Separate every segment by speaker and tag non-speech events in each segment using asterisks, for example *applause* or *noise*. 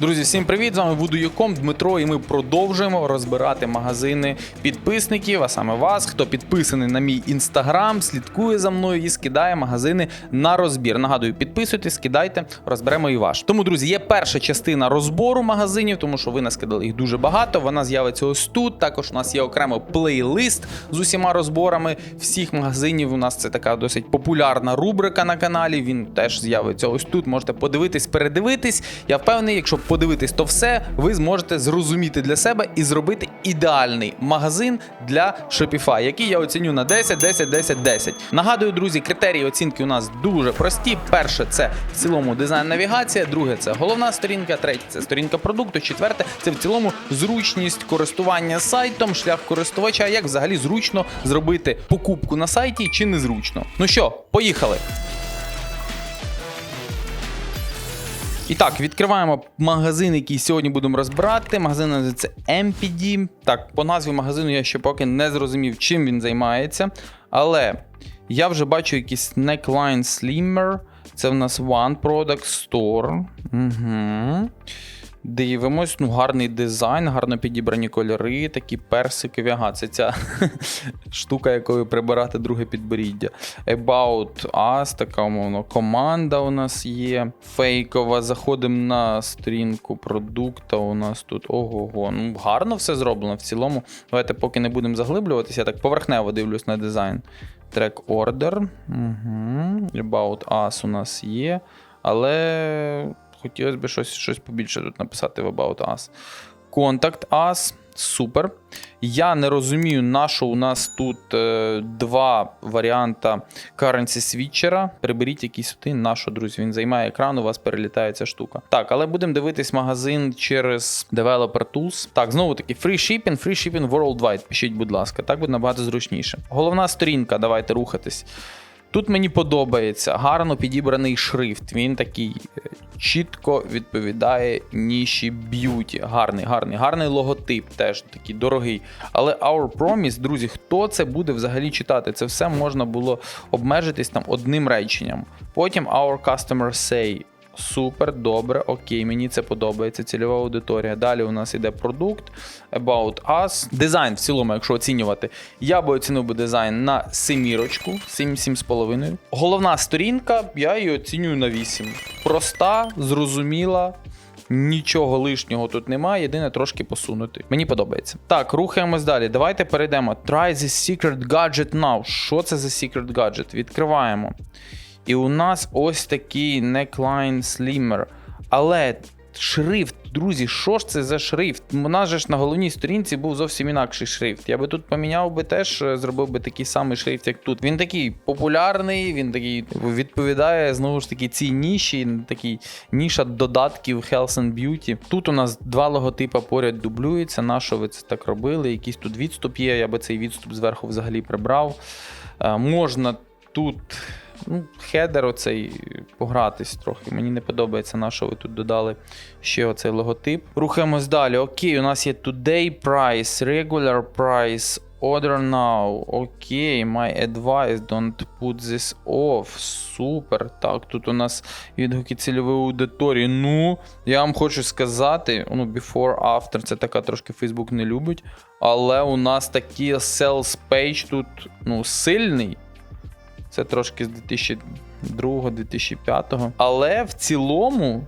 Speaker 1: Друзі, всім привіт! З вами Voodoo.com, Дмитро, і ми продовжуємо розбирати магазини підписників, а саме вас, хто підписаний на мій інстаграм, слідкує за мною і скидає магазини на розбір. Нагадую, підписуйтесь, скидайте, розберемо і ваш. Тому, друзі, є перша частина розбору магазинів, тому що ви наскидали їх дуже багато. Вона з'явиться ось тут. Також у нас є окремо плейлист з усіма розборами всіх магазинів. У нас це така досить популярна рубрика на каналі. Він теж з'явиться ось тут. Можете подивитись, передивитись. Я впевнений, якщо подивитись, то все ви зможете зрозуміти для себе і зробити ідеальний магазин для Shopify, який я оціню на 10, 10, 10, 10. Нагадую, друзі, критерії оцінки у нас дуже прості. Перше це в цілому дизайн навігація, друге це головна сторінка, третє це сторінка продукту, четверте це в цілому зручність користування сайтом, шлях користувача, як взагалі зручно зробити покупку на сайті чи незручно. Ну що, поїхали. І так, відкриваємо магазин, який сьогодні будемо розбирати. Магазин називається MPD. Так, по назві магазину я ще поки не зрозумів, чим він займається. Але я вже бачу якийсь Neckline Slimmer. Це в нас One Product Store. Угу. Дивимось, ну гарний дизайн, гарно підібрані кольори, такі персикові. Ага, це ця *laughs* штука, якою прибирати друге підборіддя. About Us, така умовно, команда у нас є. Фейкова. Заходимо на сторінку продукта. У нас тут ого-го. Ну, гарно все зроблено в цілому. Давайте, поки не будемо заглиблюватися, я так поверхнево дивлюсь на дизайн. Track Order. Угу. About Us у нас є. Але хотілося б щось, щось побільше тут написати в About Us. Contact Us. Супер. Я не розумію, на що у нас тут е, два варіанта currency світчера. Приберіть якийсь один, на що, друзі, він займає екран, у вас перелітає ця штука. Так, але будемо дивитись магазин через Developer Tools. Так, знову таки, free shipping, free shipping worldwide. Пишіть, будь ласка, так буде набагато зручніше. Головна сторінка, давайте рухатись. Тут мені подобається гарно підібраний шрифт. Він такий е, чітко відповідає ніші б'юті. Гарний, гарний, гарний логотип, теж такий дорогий. Але Our Promise, друзі, хто це буде взагалі читати? Це все можна було обмежитись там одним реченням. Потім Our Customer Say. Супер, добре, окей, мені це подобається. Цільова аудиторія. Далі у нас іде продукт, About Us. Дизайн в цілому, якщо оцінювати, я би оцінив би дизайн на семірочку, 7-7,5. Головна сторінка, я її оцінюю на 8. Проста, зрозуміла. Нічого лишнього тут немає, єдине трошки посунути. Мені подобається. Так, рухаємось далі. Давайте перейдемо. Try this secret gadget now. Що це за secret gadget? Відкриваємо. І у нас ось такий neckline slimmer. Але шрифт, друзі, що ж це за шрифт? У нас же ж на головній сторінці був зовсім інакший шрифт. Я би тут поміняв би теж, е, зробив би такий самий шрифт, як тут. Він такий популярний, він такий відповідає знову ж таки цій ніші, такий ніша додатків Health and Beauty. Тут у нас два логотипа поряд дублюються. На що ви це так робили? Якийсь тут відступ є, я би цей відступ зверху взагалі прибрав. Е, можна тут ну, хедер оцей погратись трохи. Мені не подобається, на що ви тут додали ще оцей логотип. Рухаємось далі. Окей, у нас є Today Price, Regular Price, Order Now. Окей, my advice, don't put this off. Супер. Так, тут у нас відгуки цільової аудиторії. Ну, я вам хочу сказати, ну, before, after, це така трошки Facebook не любить. Але у нас такий sales page тут ну, сильний. Це трошки з 2002-2005. Але в цілому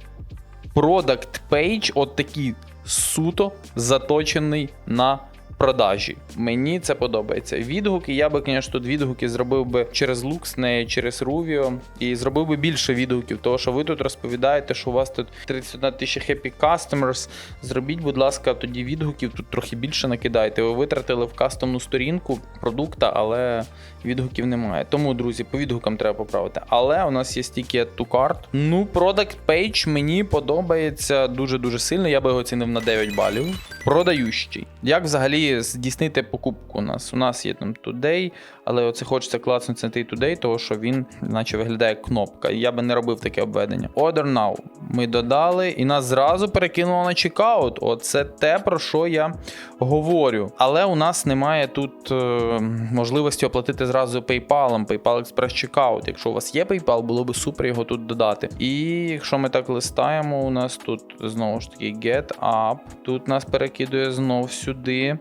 Speaker 1: product page от такий суто заточений на продажі. Мені це подобається. Відгуки, я би, звісно, тут відгуки зробив би через Lux, не через Ruvio, і зробив би більше відгуків, тому що ви тут розповідаєте, що у вас тут 31 тисяча happy customers. Зробіть, будь ласка, тоді відгуків тут трохи більше накидайте. Ви витратили в кастомну сторінку продукта, але відгуків немає. Тому, друзі, по відгукам треба поправити. Але у нас є стільки to cart. Ну, page мені подобається дуже-дуже сильно. Я би його оцінив на 9 балів. Продающий. Як взагалі здійснити покупку у нас? У нас є там Today, але оце хочеться класнути цей Today, тому що він, наче виглядає як кнопка. Я би не робив таке обведення. Order now. Ми додали, і нас зразу перекинуло на чекаут. Оце те, про що я говорю. Але у нас немає тут е, можливості оплатити зразу PayPal, PayPal Express Checkout. Якщо у вас є PayPal, було би супер його тут додати. І якщо ми так листаємо, у нас тут знову ж таки Get Up. Тут нас перекидує знов сюди.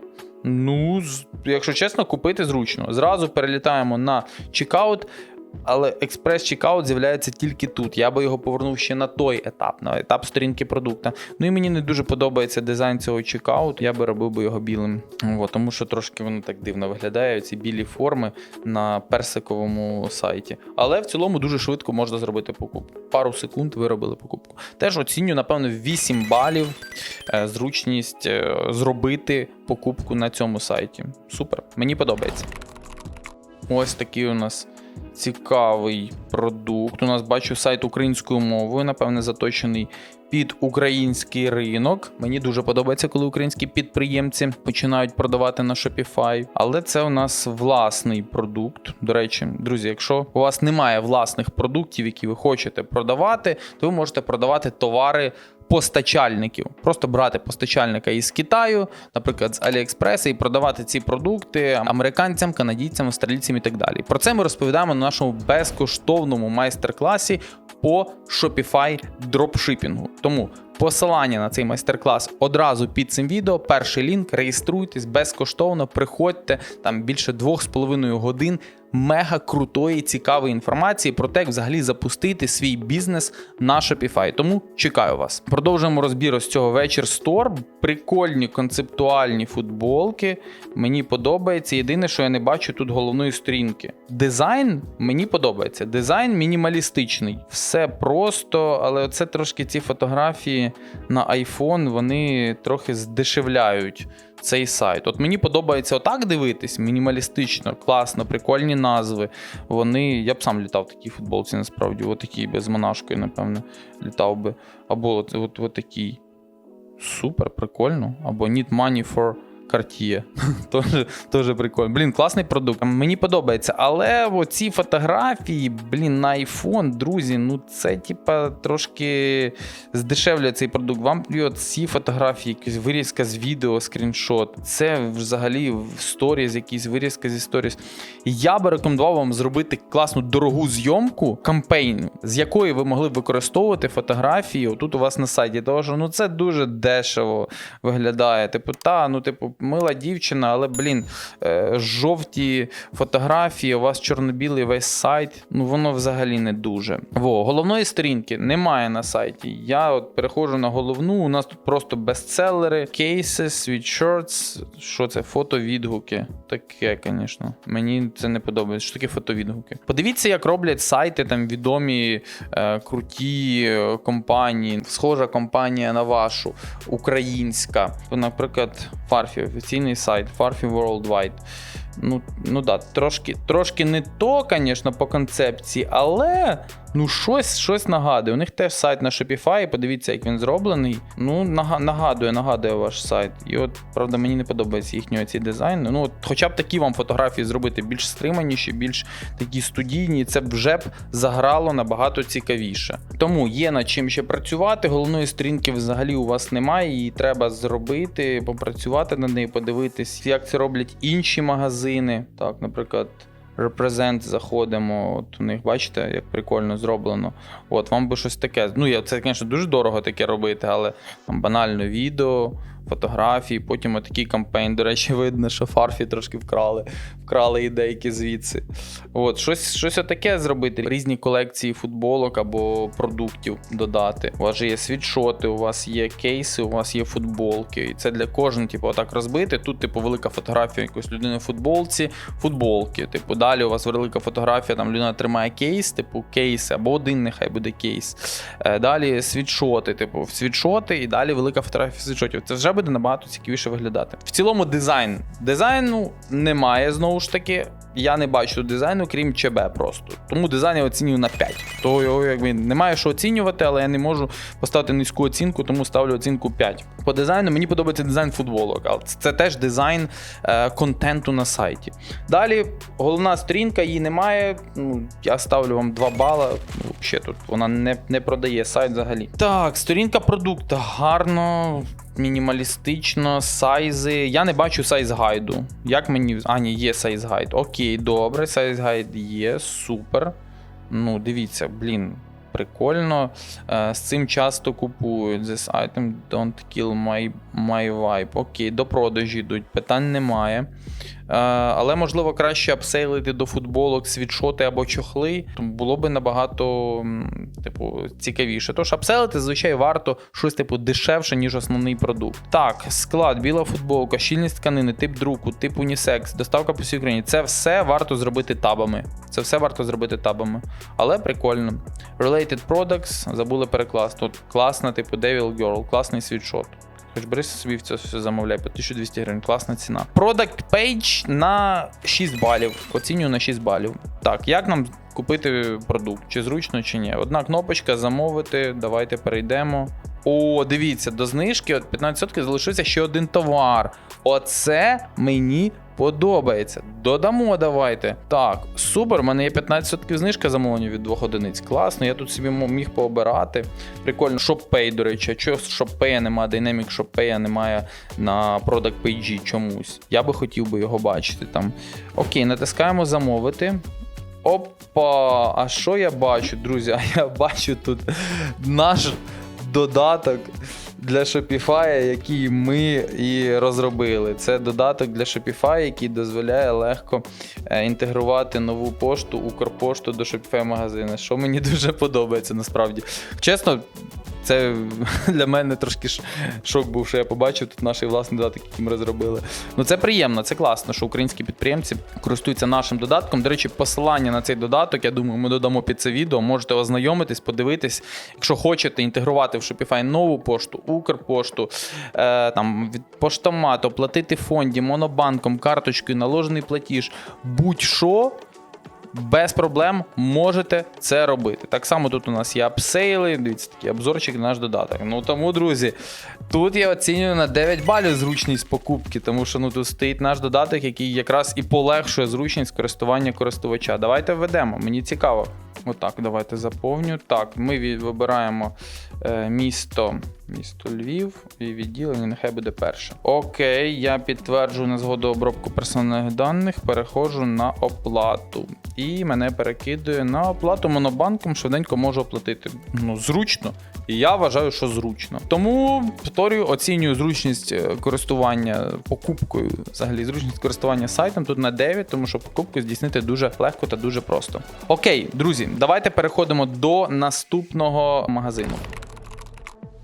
Speaker 1: Ну, якщо чесно, купити зручно. Зразу перелітаємо на чекаут, але експрес-чекаут з'являється тільки тут. Я би його повернув ще на той етап, на етап сторінки продукту. Ну і мені не дуже подобається дизайн цього чекауту. Я би робив би його білим. От, тому що трошки воно так дивно виглядає, ці білі форми на персиковому сайті. Але в цілому дуже швидко можна зробити покупку. Пару секунд ви робили покупку. Теж оціню, напевно, 8 балів е, зручність е, зробити покупку на цьому сайті. Супер, мені подобається. Ось такий у нас цікавий продукт. У нас бачу сайт українською мовою, напевне, заточений під український ринок. Мені дуже подобається, коли українські підприємці починають продавати на Shopify. Але це у нас власний продукт. До речі, друзі, якщо у вас немає власних продуктів, які ви хочете продавати, то ви можете продавати товари. Постачальників, просто брати постачальника із Китаю, наприклад, з Аліекспреса, і продавати ці продукти американцям, канадійцям, австралійцям і так далі. Про це ми розповідаємо на нашому безкоштовному майстер-класі по Shopify дропшипінгу. Тому посилання на цей майстер-клас одразу під цим відео. Перший лінк, реєструйтесь безкоштовно, приходьте там більше 2,5 годин мега крутої, цікавої інформації про те, як взагалі запустити свій бізнес на Shopify. Тому чекаю вас. Продовжуємо розбір ось цього вечір Store. Прикольні концептуальні футболки. Мені подобається. Єдине, що я не бачу тут головної сторінки. Дизайн мені подобається. Дизайн мінімалістичний. Все просто, але це трошки ці фотографії на iPhone, вони трохи здешевляють цей сайт. От мені подобається отак дивитись, мінімалістично, класно, прикольні назви. Вони. Я б сам літав в такій футболці, насправді, отакій без монашкою, напевно, літав би. Або от, от, от такий. Супер, прикольно. Або Need Money for Cartier. *laughs* Тоже, тоже прикольно. Блін, класний продукт. Мені подобається. Але оці фотографії, блін, на iPhone, друзі, ну це типа трошки здешевлює цей продукт. Вам ці фотографії, якась вирізка з відео, скріншот. Це взагалі в сторіз, якісь вирізка зі сторіз. Я би рекомендував вам зробити класну дорогу зйомку кампейн, з якої ви могли б використовувати фотографії отут у вас на сайті. Тому що ну це дуже дешево виглядає. Типу, та, ну, типу, мила дівчина, але, блін, е, жовті фотографії, у вас чорно-білий весь сайт. Ну воно взагалі не дуже. Во, головної сторінки немає на сайті. Я от переходжу на головну. У нас тут просто бестселери, кейси, світшортс. Що це? Фото-відгуки. Таке, звісно. Мені це не подобається. Що таке фотовідгуки? Подивіться, як роблять сайти там відомі, е, круті е, компанії. Схожа компанія на вашу, українська. Наприклад, Farfy, офіційний сайт, Farfy Worldwide. Ну, ну да, трошки, трошки не то, звісно, по концепції, але ну щось, щось нагадує. У них теж сайт на Shopify, подивіться, як він зроблений. Ну, нагадує, нагадує ваш сайт. І от, правда, мені не подобається їхнього ці дизайни. Ну, от, хоча б такі вам фотографії зробити більш стриманіші, більш такі студійні, це б вже б заграло набагато цікавіше. Тому є над чим ще працювати. Головної сторінки взагалі у вас немає, її треба зробити, попрацювати над нею, подивитись, як це роблять інші магазини. Так, наприклад. Represent заходимо, от у них бачите, як прикольно зроблено. От вам би щось таке. Ну, я це, звісно, дуже дорого таке робити, але там банально відео, фотографії, потім отакий кампейн. До речі, *laughs* видно, що фарфі трошки вкрали, вкрали ідейки звідси. От, щось, щось отаке зробити, різні колекції футболок або продуктів додати. У вас же є світшоти, у вас є кейси, у вас є футболки. І це для кожного, типу, отак розбити. Тут, типу, велика фотографія якоїсь людини в футболці, футболки. Типу, далі у вас велика фотографія, там людина тримає кейс, типу кейс, або один нехай буде кейс. Е, Далі світшоти, типу, світшоти, і далі велика фотографія світшотів. Це вже буде набагато цікавіше виглядати. В цілому дизайн. Дизайну немає знову ж таки. я не бачу дизайну, крім ЧБ просто. Тому дизайн я оцінюю на 5. То його якби немає що оцінювати, але я не можу поставити низьку оцінку, тому ставлю оцінку 5. По дизайну мені подобається дизайн футболок, але це теж дизайн е, контенту на сайті. Далі головна сторінка, її немає. Ну, я ставлю вам 2 бала. Ну, ще тут вона не, не продає сайт взагалі. Так, сторінка продукту гарно. Мінімалістично, сайзи. Я не бачу сайз гайду. Як мені. А, ні, є сайз гайд. Окей, добре, сайз гайд є, супер. Ну, дивіться, блін, прикольно. Е, з цим часто купують. This item don't kill my, my vibe. Окей, до продажі йдуть, питань немає. Е, але можливо краще апсейлити до футболок, світшоти або чохли, було би набагато типу, цікавіше. Тож апсейлити, звичайно, варто щось типу дешевше, ніж основний продукт. Так, склад, біла футболка, щільність тканини, тип друку, тип унісекс, доставка по всій Україні. Це все варто зробити табами. Це все варто зробити табами. Але прикольно. Related products, забули перекласти. Тут класна, типу Devil Girl, класний світшот. Хоч бери собі в це все замовляй по 1200 гривень, класна ціна. Product page на 6 балів. Оцінюю на 6 балів. Так, як нам купити продукт? Чи зручно, чи ні? Одна кнопочка замовити. Давайте перейдемо. О, дивіться, до знижки от 15% залишився ще один товар. Оце мені подобається. Додамо, давайте. Так, супер, в мене є 15% знижка замовлення від двох одиниць. Класно, я тут собі міг пообирати. Прикольно, ShopPay, до речі, чого ShopPay немає, Dynamic ShopPay немає на Product Page чомусь. Я би хотів би його бачити там. Окей, натискаємо замовити. Опа, а що я бачу, друзі? *laughs* А я бачу тут наш додаток для Shopify, який ми і розробили. Це додаток для Shopify, який дозволяє легко е, інтегрувати нову пошту, Укрпошту до Shopify магазину, що мені *laughs* дуже подобається насправді. Чесно. Це для мене трошки шок був, що я побачив тут наш власний додаток, який ми розробили. Ну це приємно, це класно, що українські підприємці користуються нашим додатком. До речі, посилання на цей додаток, я думаю, ми додамо під це відео. Можете ознайомитись, подивитись. Якщо хочете інтегрувати в Shopify нову пошту, Укрпошту, е, там від поштомат, оплатити фонді, монобанком, карточкою, наложений платіж, будь-що без проблем можете це робити. Так само тут у нас є апсейли, дивіться, такий обзорчик наш додаток. Ну тому, друзі, тут я оцінюю на 9 балів зручність покупки, тому що ну тут стоїть наш додаток, який якраз і полегшує зручність користування користувача. Давайте введемо, мені цікаво. Отак, давайте заповню. Так, ми вибираємо е, місто, місто Львів і відділення, нехай буде перше. Окей, я підтверджую на згоду обробку персональних даних, переходжу на оплату. І мене перекидує на оплату монобанком, швиденько можу оплатити. Ну, зручно. І я вважаю, що зручно. Тому повторюю, оцінюю зручність е, користування покупкою, взагалі зручність користування сайтом тут на 9, тому що покупку здійснити дуже легко та дуже просто. Окей, друзі, давайте переходимо до наступного магазину.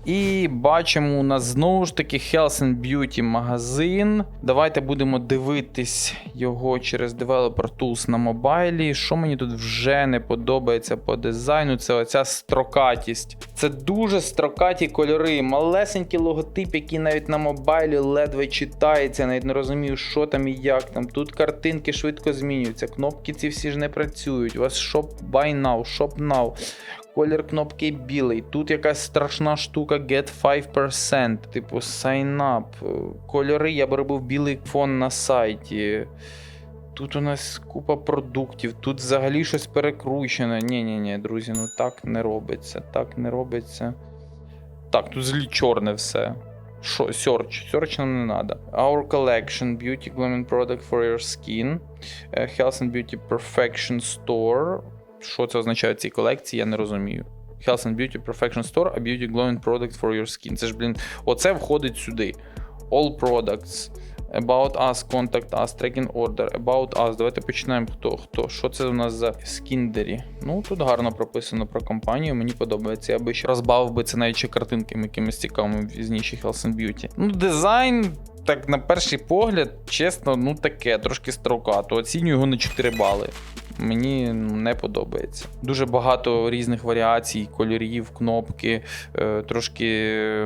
Speaker 1: І бачимо у нас знову ж таки Health and Beauty магазин. Давайте будемо дивитись його через Developer Tools на мобайлі. Що мені тут вже не подобається по дизайну, це оця строкатість. Це дуже строкаті кольори, малесенький логотип, який навіть на мобайлі ледве читається. Навіть не розумію, що там і як там. Тут картинки швидко змінюються, кнопки ці всі ж не працюють. У вас Shop Buy Now, Shop Now. Колір кнопки білий. Тут якась страшна штука Get 5%, типу Sign Up. Кольори я б робив білий фон на сайті. Тут у нас купа продуктів, тут взагалі щось перекручене. Ні-ні, ні друзі, ну так не робиться. Так не робиться. Так, тут злі чорне все. Що, search. Search нам не треба. Our collection, beauty gloaming product for your skin. е, Health and Beauty Perfection Store. Що це означає в цій колекції, я не розумію. Health and Beauty Perfection Store, а Beauty Glowing Product for your skin. Це ж, блін, оце входить сюди. All products. About us, contact us, tracking order, about us. Давайте починаємо. Хто? Хто? Що це у нас за скіндері? Ну, тут гарно прописано про компанію, мені подобається. Я би ще розбавив би це навіть картинками якимись цікавими пізніше Health and Beauty. Ну, дизайн, так, на перший погляд, чесно, ну таке, трошки строкато. Оцінюю його на 4 бали. Мені не подобається. Дуже багато різних варіацій, кольорів, кнопки. Е, Трошки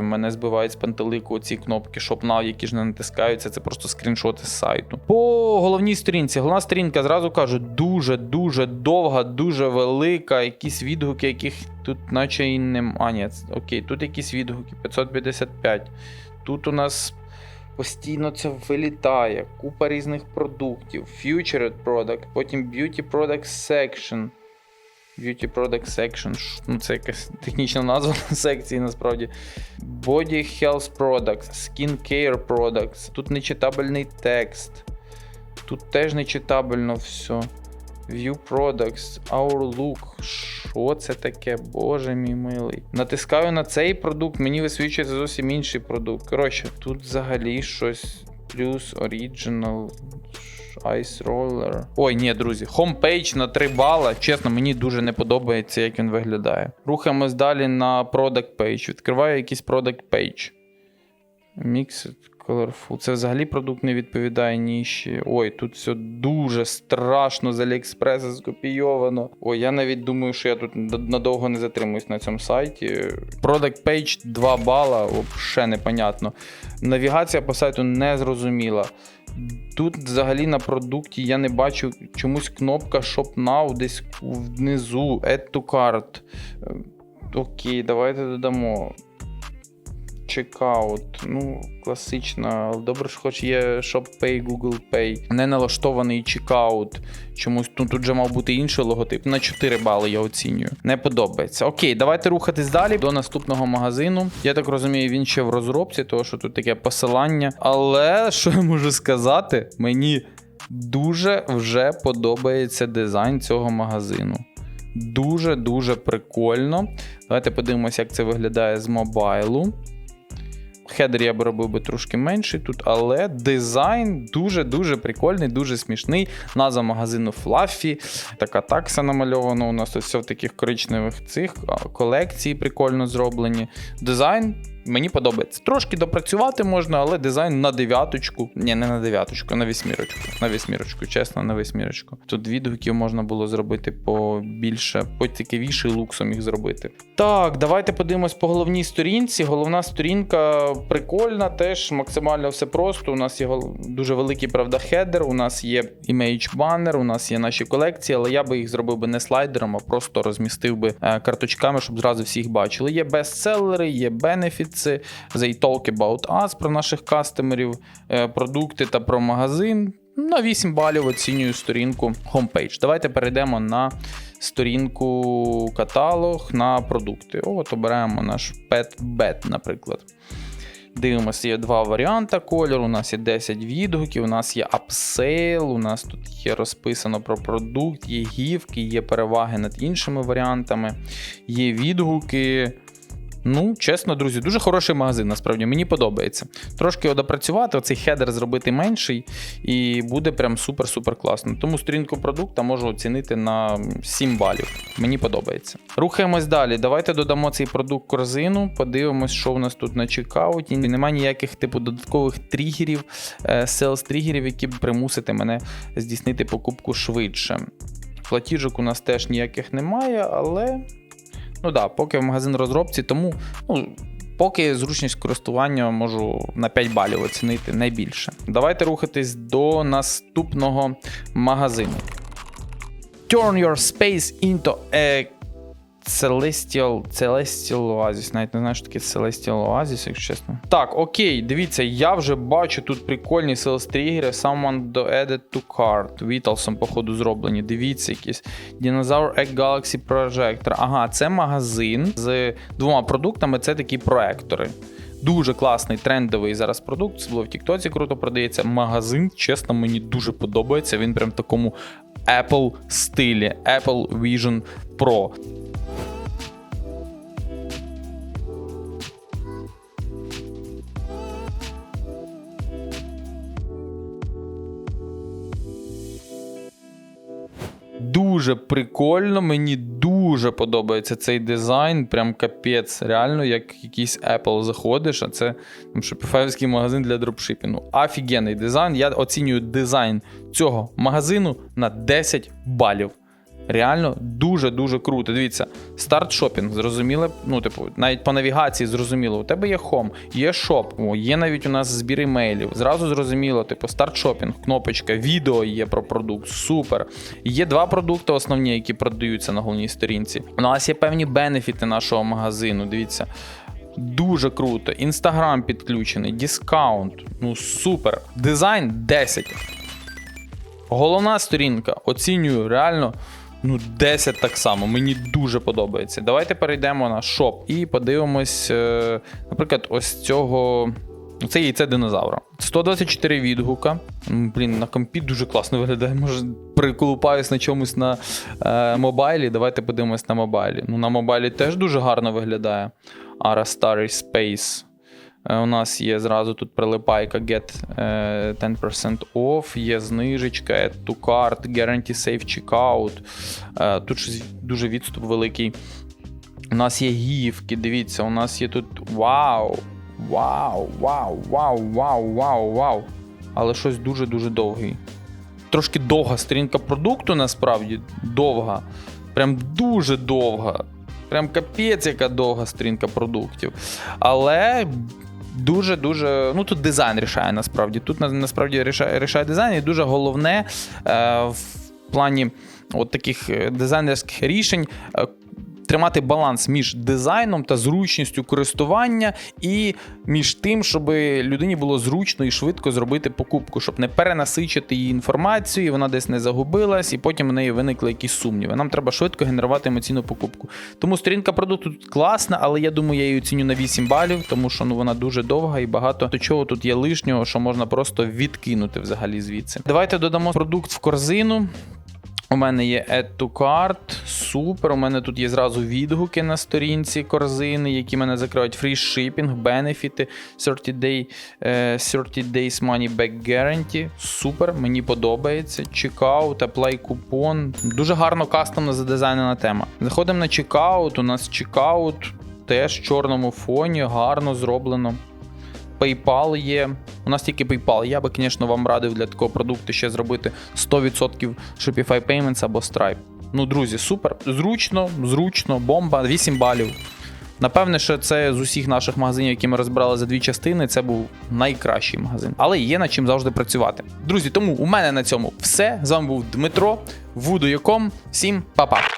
Speaker 1: мене збивають з пантелику ці кнопки Shop які ж не натискаються. Це просто скріншоти з сайту. По головній сторінці. Головна сторінка, зразу кажу, дуже дуже довга, дуже велика. Якісь відгуки, яких тут наче і нема. А, ні, це- окей, тут якісь відгуки 555. Тут у нас постійно це вилітає. Купа різних продуктів. Futured product, потім Beauty Product Section. Beauty Product Section. Ну, це якась технічна назва секції насправді. Body Health Products, Skin Care Products. Тут нечитабельний текст. Тут теж нечитабельно все. View Products, Our Look. Що це таке? Боже мій милий. Натискаю на цей продукт, мені висвічується зовсім інший продукт. Коротше, тут взагалі щось. Плюс Original. Ice Roller. Ой, ні, друзі, хомпейдж на 3 бала. Чесно, мені дуже не подобається, як він виглядає. Рухаємось далі на Product Page. Відкриваю якийсь Product Page. Mixed Colorful. Це взагалі продукт не відповідає ніші. Ой, тут все дуже страшно з Аліекспреса скопійовано. Ой, я навіть думаю, що я тут надовго не затримуюсь на цьому сайті. Product Page 2 бала, взагалі непонятно. Навігація по сайту не зрозуміла. Тут взагалі на продукті я не бачу чомусь кнопка Shop Now десь внизу, Add to Cart. Е, Окей, давайте додамо. Checkout. Ну, класична. Добре, що хоч є Shop Pay, Google Pay. Не налаштований чекаут. Чомусь ну, тут же мав бути інший логотип. На 4 бали я оцінюю. Не подобається. Окей, давайте рухатись далі до наступного магазину. Я так розумію, він ще в розробці, тому що тут таке посилання. Але що я можу сказати, мені дуже вже подобається дизайн цього магазину. Дуже-дуже прикольно. Давайте подивимося, як це виглядає з мобайлу. Хедер я би робив би трошки менший тут, але дизайн дуже-дуже прикольний, дуже смішний. Назва магазину Fluffy. Така такса намальована. У нас тут все в таких коричневих цих а, колекції прикольно зроблені. Дизайн мені подобається. Трошки допрацювати можна, але дизайн на дев'яточку. Ні, не на дев'яточку, на вісьмірочку. На вісьмірочку, чесно, на вісьмірочку. Тут відгуків можна було зробити побільше, поцікавіший луксом їх зробити. Так, давайте подивимось по головній сторінці. Головна сторінка прикольна, теж максимально все просто. У нас є дуже великий, правда, хедер, у нас є імейдж банер, у нас є наші колекції, але я би їх зробив би не слайдером, а просто розмістив би е, карточками, щоб зразу всі їх бачили. Є бестселери, є бенефіци, they talk about us про наших кастомерів, е, продукти та про магазин. На 8 балів оцінюю сторінку homepage. Давайте перейдемо на сторінку каталог на продукти. От обираємо наш PetBet, наприклад. Дивимося, є два варіанти кольору. У нас є 10 відгуків, у нас є апсейл, у нас тут є розписано про продукт, є гівки, є переваги над іншими варіантами, є відгуки. Ну, чесно, друзі, дуже хороший магазин, насправді мені подобається. Трошки його допрацювати, оцей хедер зробити менший, і буде прям супер-супер класно. Тому сторінку продукта можу оцінити на 7 балів. Мені подобається. Рухаємось далі. Давайте додамо цей продукт в корзину, подивимось, що у нас тут на чекауті. Немає ніяких типу додаткових тригерів, селс тригерів, які б примусити мене здійснити покупку швидше. Платіжок у нас теж ніяких немає, але. Ну да, поки в магазин розробці, тому ну, поки зручність користування можу на 5 балів оцінити найбільше. Давайте рухатись до наступного магазину. Turn your space into a Celestial, Celestial Oasis. Навіть не знаю, що таке Celestial Oasis, якщо чесно. Так, окей, дивіться, я вже бачу тут прикольні sales тригери. Someone added to cart. Вітлсом, походу, зроблені. Дивіться, якісь. Dinosaur Egg Galaxy Projector. Ага, це магазин з двома продуктами. Це такі проектори. Дуже класний трендовий зараз продукт. Особливо в Тіктоці круто продається. Магазин, чесно, мені дуже подобається. Він прям в такому Apple стилі, Apple Vision Pro. Дуже прикольно, мені дуже подобається цей дизайн. Прям капець. Реально, як якийсь Apple заходиш, а це там, шопіфаївський магазин для дропшипінгу. Офігенний дизайн. Я оцінюю дизайн цього магазину на 10 балів. Реально дуже-дуже круто. Дивіться, старт шопінг, зрозуміло. Ну, типу, навіть по навігації зрозуміло. У тебе є хом, є шоп, є навіть у нас збір імейлів. Зразу зрозуміло, типу, старт шопінг, кнопочка, відео є про продукт, супер. Є два продукти основні, які продаються на головній сторінці. У нас є певні бенефіти нашого магазину. Дивіться. Дуже круто. Інстаграм підключений, дискаунт. Ну супер. Дизайн 10. Головна сторінка оцінюю реально. Ну, 10 так само, мені дуже подобається. Давайте перейдемо на шоп і подивимось, е, наприклад, ось цього. Це яйце динозавра. 124 відгука. Блін, на компі дуже класно виглядає. Може, приколупаюсь на чомусь на е, мобайлі. Давайте подивимось на мобайлі. Ну, на мобайлі теж дуже гарно виглядає. Ara Starry Space. Е, У нас є зразу тут прилипайка Get е, 10% off, є знижечка, Add to cart, Guarantee Safe Checkout. Е, Тут щось дуже відступ великий. У нас є гівки, дивіться, у нас є тут вау! Вау, вау, вау, вау, вау, вау. Але щось дуже-дуже довгий. Трошки довга сторінка продукту, насправді довга. Прям дуже довга. Прям капець, яка довга сторінка продуктів. Але дуже-дуже. Ну тут дизайн рішає насправді. Тут насправді рішає, рішає дизайн, і дуже головне е, в плані от таких е, дизайнерських рішень. Тримати баланс між дизайном та зручністю користування, і між тим, щоб людині було зручно і швидко зробити покупку, щоб не перенасичити її інформацією, вона десь не загубилась, і потім у неї виникли якісь сумніви. Нам треба швидко генерувати емоційну покупку. Тому сторінка продукту тут класна, але я думаю, я її оціню на 8 балів, тому що ну вона дуже довга і багато чого тут є лишнього, що можна просто відкинути взагалі звідси. Давайте додамо продукт в корзину. У мене є Add to Cart, супер. У мене тут є зразу відгуки на сторінці корзини, які мене закривають shipping, бенефіти, 30 day, е, 30 days money back guarantee. Супер, мені подобається. Checkout, apply купон. Дуже гарно кастомно задизайнена тема. Заходимо на checkout, у нас checkout теж в чорному фоні, гарно зроблено. PayPal є. У нас тільки PayPal. Я би, звісно, вам радив для такого продукту ще зробити 100% Shopify Payments або Stripe. Ну, друзі, супер. Зручно, зручно, бомба, 8 балів. Напевне, що це з усіх наших магазинів, які ми розбирали за дві частини, це був найкращий магазин. Але є над чим завжди працювати. Друзі, тому у мене на цьому все. З вами був Дмитро, Вудояком. Всім па-па!